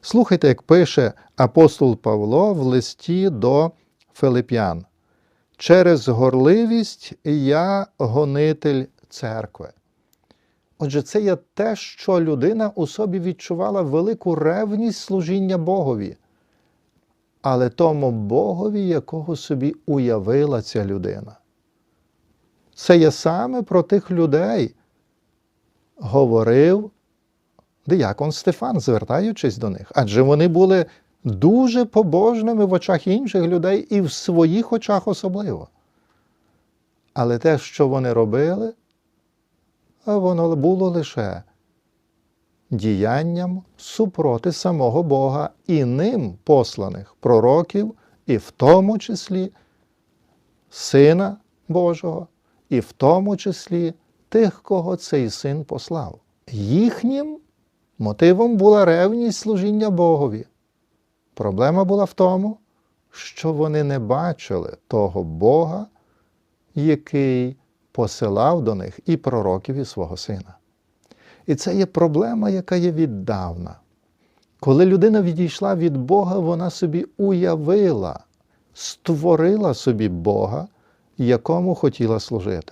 Слухайте, як пише апостол Павло в листі до Филип'ян. Через горливість я гонитель церкви. Отже, це є те, що людина у собі відчувала велику ревність служіння Богові, але тому Богові, якого собі уявила ця людина. Це є саме про тих людей, говорив диякон Стефан, звертаючись до них. Адже вони були дуже побожними в очах інших людей і в своїх очах особливо. Але те, що вони робили, воно було лише діянням супроти самого Бога і ним посланих пророків, і в тому числі Сина Божого, і в тому числі тих, кого цей син послав. Їхнім мотивом була ревність служіння Богові. Проблема була в тому, що вони не бачили того Бога, який посилав до них і пророків, і свого сина. І це є проблема, яка є віддавна. Коли людина відійшла від Бога, вона собі уявила, створила собі Бога, якому хотіла служити.